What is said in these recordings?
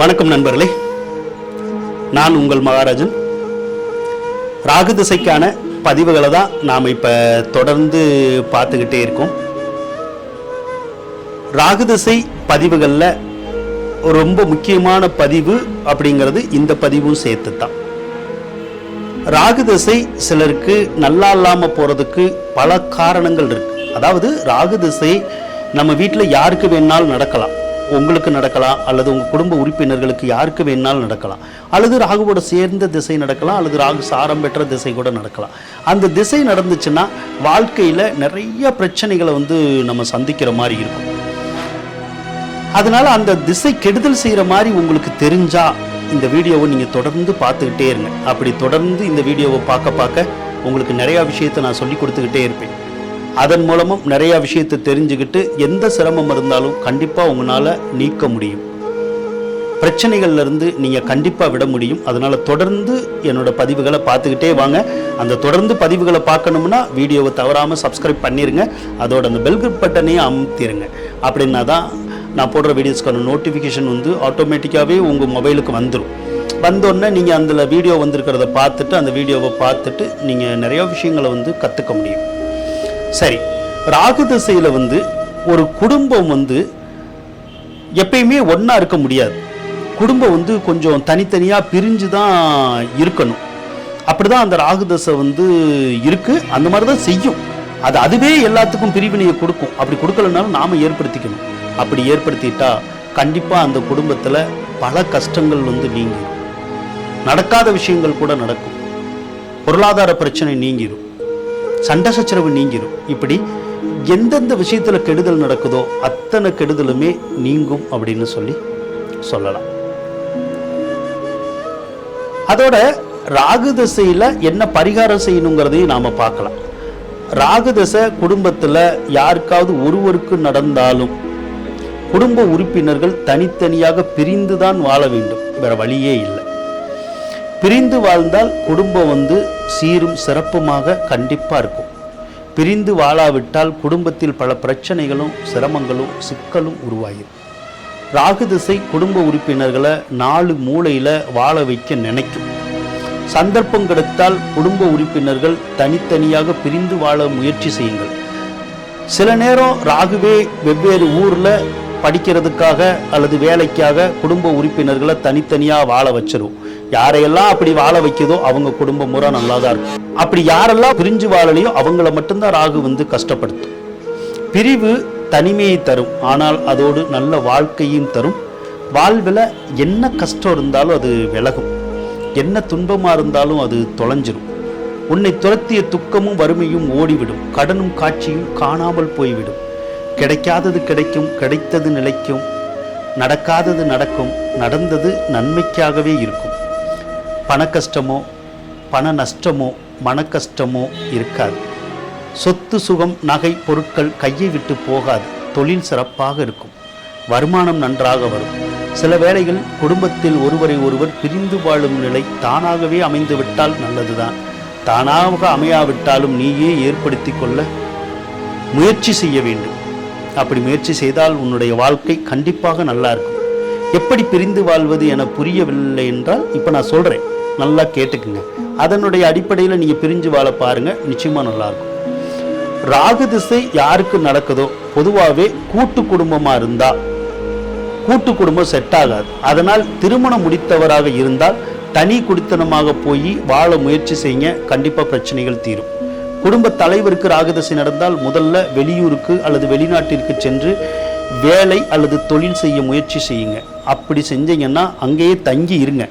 வணக்கம் நண்பர்களே. நான் உங்கள் மகாராஜன். ராகு திசைக்கான பதிவுகளை தான் நாம் இப்போ தொடர்ந்து பார்த்துக்கிட்டே இருக்கோம். ராகு திசை பதிவுகளில் ரொம்ப முக்கியமான பதிவு அப்படிங்கிறது இந்த பதிவும் சேர்த்து தான் ராகு திசை சிலருக்கு நல்லா இல்லாமல் போகிறதுக்கு பல காரணங்கள் இருக்கு. அதாவது ராகு திசை நம்ம வீட்டில் யாருக்கு வேணாலும் நடக்கலாம். உங்களுக்கு நடக்கலாம் அல்லது உங்கள் குடும்ப உறுப்பினர்களுக்கு யாருக்கு வேணாலும் நடக்கலாம். அல்லது ராகுவோட சேர்ந்த திசை நடக்கலாம் அல்லது ராகு சாரம் பெற்ற திசை கூட நடக்கலாம். அந்த திசை நடந்துச்சுன்னா வாழ்க்கையில் நிறைய பிரச்சனைகளை வந்து நம்ம சந்திக்கிற மாதிரி இருக்கும். அதனால் அந்த திசை கெடுதல் செய்கிற மாதிரி உங்களுக்கு தெரிஞ்சா இந்த வீடியோவை நீங்கள் தொடர்ந்து பார்த்துக்கிட்டே இருங்க. அப்படி தொடர்ந்து இந்த வீடியோவை பார்க்க பார்க்க உங்களுக்கு நிறையா விஷயத்தை நான் சொல்லி கொடுத்துக்கிட்டே இருப்பேன். அதன் மூலமும் நிறையா விஷயத்தை தெரிஞ்சுக்கிட்டு எந்த சிரமம் இருந்தாலும் கண்டிப்பாக உங்களால் நீக்க முடியும். பிரச்சனைகள்லேருந்து நீங்கள் கண்டிப்பாக விட முடியும். அதனால் தொடர்ந்து என்னோடய பதிவுகளை பார்த்துக்கிட்டே வாங்க. அந்த தொடர்ந்து பதிவுகளை பார்க்கணும்னா வீடியோவை தவறாமல் சப்ஸ்கிரைப் பண்ணிடுங்க அதோட அந்த பெல் பட்டனையும் அமுத்திடுங்க அப்படின்னா தான் நான் போடுற வீடியோஸ்க்கான நோட்டிஃபிகேஷன் வந்து ஆட்டோமேட்டிக்காகவே உங்கள் மொபைலுக்கு வந்துடும் வந்தோடனே நீங்கள் அதில் வீடியோ வந்திருக்கிறத பார்த்துட்டு அந்த வீடியோவை பார்த்துட்டு நீங்கள் நிறையா விஷயங்களை வந்து கற்றுக்க முடியும். சரி ராகு திசையில் வந்து ஒரு குடும்பம் வந்து எப்பயுமே ஒன்றா இருக்க முடியாது. குடும்பம் வந்து கொஞ்சம் தனித்தனியாக பிரிஞ்சு தான் இருக்கணும். அப்படி தான் அந்த ராகு தசை வந்து இருக்கு. அந்த மாதிரி தான் செய்யும். அது அதுவே எல்லாத்துக்கும் பிரிவினையை கொடுக்கும். அப்படி கொடுக்கலனாலும் நாம் ஏற்படுத்திக்கணும். அப்படி ஏற்படுத்திட்டா கண்டிப்பாக அந்த குடும்பத்தில் பல கஷ்டங்கள் வந்து நீங்கிடும் நடக்காத விஷயங்கள் கூட நடக்கும். பொருளாதார பிரச்சனை நீங்கிடும் சண்டை சச்சரவு நீங்கிடும் இப்படி எந்தெந்த விஷயத்தில் கெடுதல் நடக்குதோ அத்தனை கெடுதலுமே நீங்கும் அப்படின்னு சொல்லி சொல்லலாம். அதோட ராகு தசையில் என்ன பரிகாரம் செய்யணுங்கிறதையும் நாம் பார்க்கலாம். ராகு தசை குடும்பத்தில் யாருக்காவது ஒருவருக்கு நடந்தாலும் குடும்ப உறுப்பினர்கள் தனித்தனியாக பிரிந்து தான் வாழ வேண்டும். வேற வழியே இல்லை. பிரிந்து வாழ்ந்தால் குடும்பம் வந்து சீரும் சிறப்புமாக கண்டிப்பாக இருக்கும். பிரிந்து வாழாவிட்டால் குடும்பத்தில் பல பிரச்சனைகளும் சிரமங்களும் சிக்கலும் உருவாகிடும் ராகு திசை குடும்ப உறுப்பினர்களை நாலு மூளையில் வாழ வைக்க நினைக்கும். சந்தர்ப்பம் கிடைத்தால் குடும்ப உறுப்பினர்கள் தனித்தனியாக பிரிந்து வாழ முயற்சி செய்யுங்கள். சில நேரம் ராகுவே வெவ்வேறு ஊரில் படிக்கிறதுக்காக அல்லது வேலைக்காக குடும்ப உறுப்பினர்களை தனித்தனியாக வாழ வச்சிருவோம் யாரையெல்லாம் அப்படி வாழ வைக்குதோ அவங்க குடும்ப முறை நல்லா தான் இருக்கும் அப்படி யாரெல்லாம் பிரிஞ்சு வாழலையோ அவங்கள மட்டும்தான் ராகு வந்து கஷ்டப்படுத்தும். பிரிவு தனிமையை தரும். ஆனால் அதோடு நல்ல வாழ்க்கையும் தரும். வாழ்வில் என்ன கஷ்டம் இருந்தாலும் அது விலகும். என்ன துன்பமாக இருந்தாலும் அது தொலைஞ்சிடும் உன்னை துரத்திய துக்கமும் வறுமையும் ஓடிவிடும். கடனும் காட்சியும் காணாமல் போய்விடும். கிடைக்காதது கிடைக்கும் கிடைத்தது நிலைக்கும் நடக்காதது நடக்கும் நடந்தது நன்மைக்காகவே இருக்கும். பண கஷ்டமோ பண நஷ்டமோ மன கஷ்டமோ இருக்காது. சொத்து சுகம் நகை பொருட்கள் கையை விட்டு போகாது. தொழில் சிறப்பாக இருக்கும். வருமானம் நன்றாக வரும். சில வேளைகள் குடும்பத்தில் ஒருவரை ஒருவர் பிரிந்து வாழும் நிலை தானாகவே அமைந்துவிட்டால் நல்லதுதான். தானாக அமையாவிட்டாலும் நீயே ஏற்படுத்தி கொள்ள முயற்சி செய்ய வேண்டும். அப்படி முயற்சி செய்தால் உன்னுடைய வாழ்க்கை கண்டிப்பாக நல்லா இருக்கும். எப்படி பிரிந்து வாழ்வது என புரியவில்லை என்றால் இப்போ நான் சொல்கிறேன் நல்லா கேட்டுக்குங்க. அதனுடைய அடிப்படையில் நீங்கள் பிரிஞ்சு வாழ பாருங்க நிச்சயமாக நல்லா இருக்கும் ராகு திசை யாருக்கு நடக்குதோ பொதுவாகவே கூட்டு குடும்பமாக இருந்தால் கூட்டு குடும்பம் செட் ஆகாது. அதனால் திருமணம் முடித்தவராக இருந்தால் தனி குடித்தனமாக போய் வாழ முயற்சி செய்யுங்க கண்டிப்பாக பிரச்சனைகள் தீரும். குடும்ப தலைவருக்கு ராகதசை நடந்தால் முதல்ல வெளியூருக்கு அல்லது வெளிநாட்டிற்கு சென்று வேலை அல்லது தொழில் செய்ய முயற்சி செய்யுங்க. அப்படி செஞ்சீங்கன்னா அங்கேயே தங்கி இருங்க.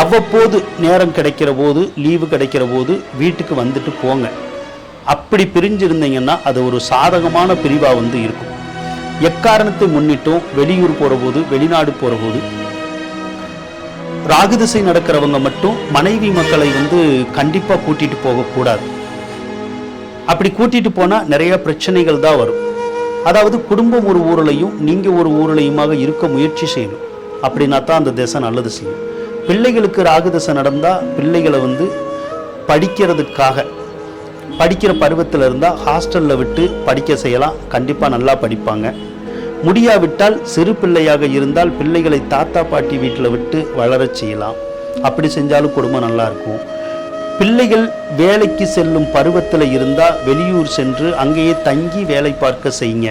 அவ்வப்போது நேரம் கிடைக்கிற போது லீவு கிடைக்கிற போது வீட்டுக்கு வந்துட்டு போங்க. அப்படி பிரிஞ்சிருந்தீங்கன்னா அது ஒரு சாதகமான பிரிவாக வந்து இருக்கும். எக்காரணத்தை முன்னிட்டும் வெளியூர் போகிற போது வெளிநாடு போகிற போது ராகுதிசை நடக்கிறவங்க மட்டும் மனைவி மக்களை வந்து கண்டிப்பாக கூட்டிகிட்டு போகக்கூடாது அப்படி கூட்டிகிட்டு போனால் நிறைய பிரச்சனைகள் தான் வரும். அதாவது குடும்பம் ஒரு ஊர்லையும் நீங்கள் ஒரு ஊர்லையுமாக இருக்க முயற்சி செய்யணும். அப்படின்னா தான் அந்த திசை நல்லது செய்யும். பிள்ளைகளுக்கு ராகு நடந்தால் பிள்ளைகளை வந்து படிக்கிறதுக்காக படிக்கிற பருவத்தில் இருந்தால் ஹாஸ்டலில் விட்டு படிக்க செய்யலாம். கண்டிப்பாக நல்லா படிப்பாங்க. முடியாவிட்டால் சிறு பிள்ளையாக இருந்தால் பிள்ளைகளை தாத்தா பாட்டி வீட்டில் விட்டு வளரச் செய்யலாம். அப்படி செஞ்சாலும் குடும்பம் நல்லாயிருக்கும் பிள்ளைகள் வேலைக்கு செல்லும் பருவத்தில் இருந்தால் வெளியூர் சென்று அங்கேயே தங்கி வேலை பார்க்க செய்யுங்க.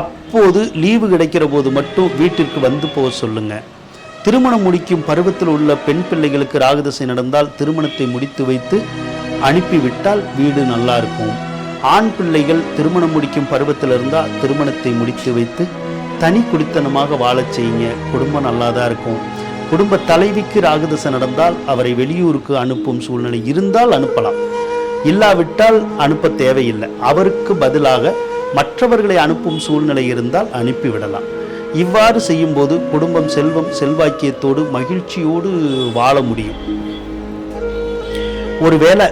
அப்போது லீவு கிடைக்கிற போது மட்டும் வீட்டிற்கு வந்து போக சொல்லுங்கள் திருமணம் முடிக்கும் பருவத்தில் உள்ள பெண் பிள்ளைகளுக்கு ராகுதசை நடந்தால் திருமணத்தை முடித்து வைத்து அனுப்பிவிட்டால் வீடு நல்லா இருக்கும். ஆண் பிள்ளைகள் திருமணம் முடிக்கும் பருவத்தில் இருந்தால் திருமணத்தை முடித்து வைத்து தனி குடித்தனமாக வாழச் செய்யுங்க. குடும்பம் நல்லா தான் இருக்கும். குடும்ப தலைவிக்கு ராகுதசை நடந்தால் அவரை வெளியூருக்கு அனுப்பும் சூழ்நிலை இருந்தால் அனுப்பலாம். இல்லாவிட்டால் அனுப்ப தேவையில்லை. அவருக்கு பதிலாக மற்றவர்களை அனுப்பும் சூழ்நிலை இருந்தால் அனுப்பிவிடலாம். இவ்வாறு செய்யும்போது குடும்பம் செல்வம் செல்வாக்கியத்தோடு மகிழ்ச்சியோடு வாழ முடியும். ஒருவேளை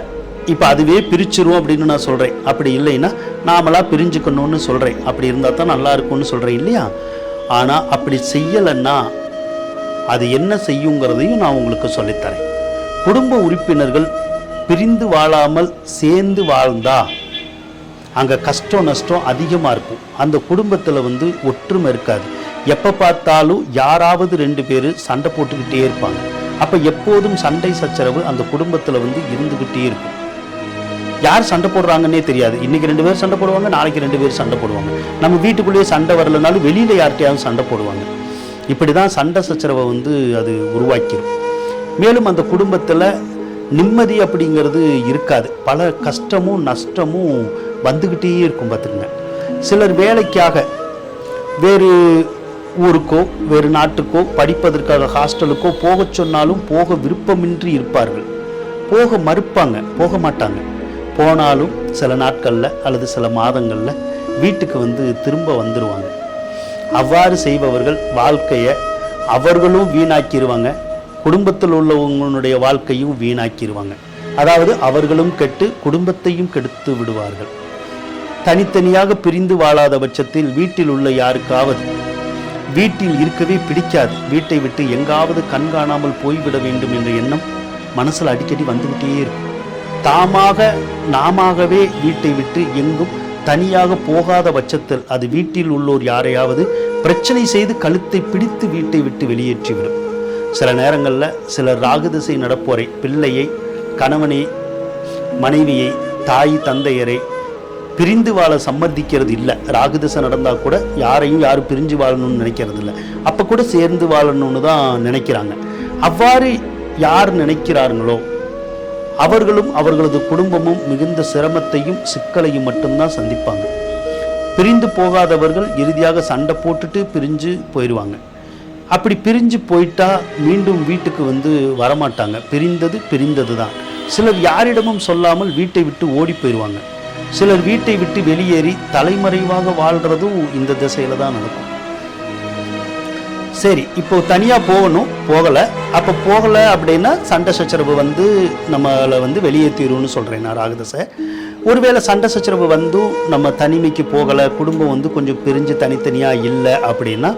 இப்போ அதுவே பிரிச்சிரும் அப்படின்னு நான் சொல்கிறேன் அப்படி இல்லைன்னா நாமளாக பிரிஞ்சுக்கணும்னு சொல்கிறேன் அப்படி இருந்தால் தான் நல்லா இருக்கும்னு சொல்கிறேன் இல்லையா? ஆனால் அப்படி செய்யலைன்னா அது என்ன செய்யுங்கிறதையும் நான் உங்களுக்கு சொல்லித்தரேன். குடும்ப உறுப்பினர்கள் பிரிந்து வாழாமல் சேர்ந்து வாழ்ந்தா அங்கே கஷ்டம் நஷ்டம் அதிகமாக இருக்கும். அந்த குடும்பத்தில் வந்து ஒற்றுமை இருக்காது. எப்போ பார்த்தாலும் யாராவது ரெண்டு பேர் சண்டை போட்டுக்கிட்டே இருப்பாங்க. அப்போ எப்போதும் சண்டை சச்சரவு அந்த குடும்பத்தில் வந்து இருந்துக்கிட்டே இருக்கும். யார் சண்டை போடுறாங்கன்னே தெரியாது. இன்னைக்கு ரெண்டு பேர் சண்டை போடுவாங்க நாளைக்கு ரெண்டு பேர் சண்டை போடுவாங்க. நம்ம வீட்டுக்குள்ளேயே சண்டை வரலனாலும் வெளியில் யார்கிட்டயாவது சண்டை போடுவாங்க. இப்படி தான் சண்டை சச்சரவை வந்து அது உருவாக்கிடும் மேலும் அந்த குடும்பத்தில் நிம்மதி அப்படிங்கிறது இருக்காது. பல கஷ்டமும் நஷ்டமும் வந்துக்கிட்டே இருக்கும் பார்த்துக்குங்க. சிலர் வேலைக்காக வேறு ஊருக்கோ வேறு நாட்டுக்கோ படிப்பதற்காக ஹாஸ்டலுக்கோ போகச் சொன்னாலும் போக விருப்பமின்றி இருப்பார்கள். போக மறுப்பாங்க போக மாட்டாங்க. போனாலும் சில நாட்களில் அல்லது சில மாதங்களில் வீட்டுக்கு வந்து திரும்ப வந்துடுவாங்க அவ்வாறு செய்பவர்கள் வாழ்க்கையை அவர்களும் வீணாக்கிடுவாங்க குடும்பத்தில் உள்ளவங்களுடைய வாழ்க்கையும் வீணாக்கிடுவாங்க அதாவது அவர்களும் கெட்டு குடும்பத்தையும் கெடுத்து விடுவார்கள். தனித்தனியாக பிரிந்து வாழாத பட்சத்தில் வீட்டில் உள்ள யாருக்காவது வீட்டில் இருக்கவே பிடிக்காது. வீட்டை விட்டு எங்காவது கண்காணாமல் போய்விட வேண்டும் என்ற எண்ணம் மனசில் அடிக்கடி வந்துக்கிட்டே இருக்கும். தாமாக நாமாகவே வீட்டை விட்டு எங்கும் தனியாக போகாத பட்சத்தில் அது வீட்டில் உள்ளோர் யாரையாவது பிரச்சனை செய்து கழுத்தை பிடித்து வீட்டை விட்டு வெளியேற்றிவிடும். சில நேரங்களில் சிலர் ராகுதிசை நடப்போரை பிள்ளையை கணவனை மனைவியை தாய் தந்தையரை பிரிந்து வாழ சம்மதிக்கிறது இல்லை. ராகுதசை நடந்தால் கூட யாரையும் யாரும் பிரிஞ்சு வாழணும்னு நினைக்கிறது இல்லை. அப்போ கூட சேர்ந்து வாழணும்னு தான் நினைக்கிறாங்க. அவ்வாறு யார் நினைக்கிறார்களோ அவர்களும் அவர்களது குடும்பமும் மிகுந்த சிரமத்தையும் சிக்கலையும் மட்டும்தான் சந்திப்பாங்க. பிரிந்து போகாதவர்கள் இறுதியாக சண்டை போட்டுட்டு பிரிஞ்சு போயிடுவாங்க அப்படி பிரிஞ்சு போயிட்டா மீண்டும் வீட்டுக்கு வந்து வரமாட்டாங்க. பிரிந்தது பிரிந்தது தான் சிலர் யாரிடமும் சொல்லாமல் வீட்டை விட்டு ஓடி போயிடுவாங்க சிலர் வீட்டை விட்டு வெளியேறி தலைமறைவாக வாழ்றதும் இந்த திசையில தான் நடக்கும். சரி இப்போ தனியாக போகணும் போகலை. அப்போ போகலை அப்படின்னா சண்டை சச்சரவு வந்து நம்மளை வந்து வெளியேற்றிடும்னு சொல்கிறேன் நான் ராகதசை. ஒருவேளை சண்டை சச்சரவு வந்தும் நம்ம தனிமைக்கு போகலை குடும்பம் வந்து கொஞ்சம் பிரிஞ்சு தனித்தனியாக இல்லை அப்படின்னா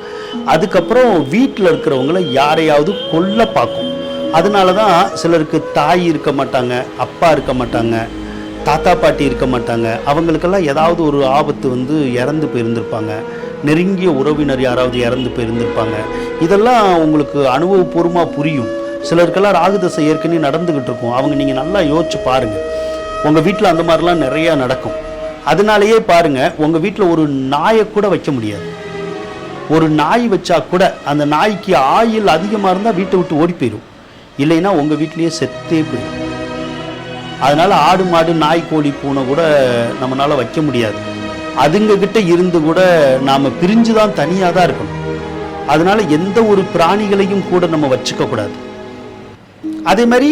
அதுக்கப்புறம் வீட்டில் இருக்கிறவங்கள யாரையாவது கொல்ல பார்க்கும். அதனால தான் சிலருக்கு தாய் இருக்க மாட்டாங்க அப்பா இருக்க மாட்டாங்க. தாத்தா பாட்டி இருக்க மாட்டாங்க. அவங்களுக்கெல்லாம் ஏதாவது ஒரு ஆபத்து வந்து இறந்து போயிருந்திருப்பாங்க. நெருங்கிய உறவினர் யாராவது இறந்து போயிருந்திருப்பாங்க. இதெல்லாம் உங்களுக்கு அனுபவபூர்வமாக புரியும். சிலருக்கெல்லாம் ராகுதசை ஏற்கனவே நடந்துக்கிட்டு இருக்கும். அவங்க நீங்கள் நல்லா யோசிச்சு பாருங்கள் உங்கள் வீட்டில் அந்த மாதிரிலாம் நிறையா நடக்கும். அதனாலேயே பாருங்கள் உங்கள் வீட்டில் ஒரு நாயை கூட வைக்க முடியாது. ஒரு நாய் வச்சா கூட அந்த நாய்க்கு ஆயில் அதிகமாக இருந்தால் வீட்டை விட்டு ஓடி போயிடும் இல்லைன்னா உங்கள் வீட்லேயே செத்தே போயிடும் அதனால் ஆடு மாடு நாய் கோழி பூனை கூட நம்மளால் வைக்க முடியாது. அதுங்க கிட்ட இருந்து கூட நாம் பிரிஞ்சு தான் தனியாக தான் இருக்கணும். அதனால எந்த ஒரு பிராணிகளையும் கூட நம்ம வச்சுக்கக்கூடாது அதே மாதிரி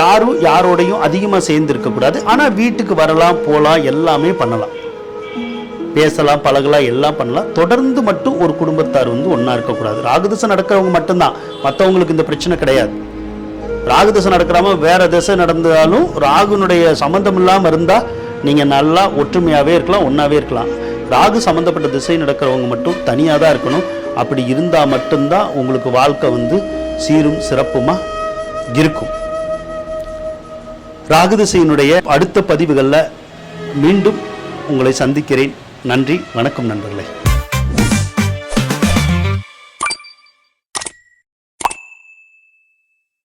யாரும் யாரோடையும் அதிகமாக சேர்ந்து இருக்கக்கூடாது ஆனால் வீட்டுக்கு வரலாம் போகலாம் எல்லாமே பண்ணலாம். பேசலாம் பழகலாம் எல்லாம் பண்ணலாம். தொடர்ந்து மட்டும் ஒரு குடும்பத்தார் வந்து ஒன்றா இருக்கக்கூடாது. ராகுதசை நடக்கிறவங்க மட்டும்தான். மற்றவங்களுக்கு இந்த பிரச்சனை கிடையாது. ராகு திசை நடக்கிறாம வேற திசை நடந்தாலும் ராகுனுடைய சம்மந்தம் இல்லாமல் இருந்தால் நீங்கள் நல்லா ஒற்றுமையாகவே இருக்கலாம் ஒன்றாவே இருக்கலாம். ராகு சம்மந்தப்பட்ட திசை நடக்கிறவங்க மட்டும் தனியாக தான் இருக்கணும். அப்படி இருந்தால் மட்டும்தான் உங்களுக்கு வாழ்க்கை வந்து சீரும் சிறப்புமாக இருக்கும். ராகு திசையினுடைய அடுத்த பதிவுகளில் மீண்டும் உங்களை சந்திக்கிறேன். நன்றி வணக்கம் நண்பர்களே.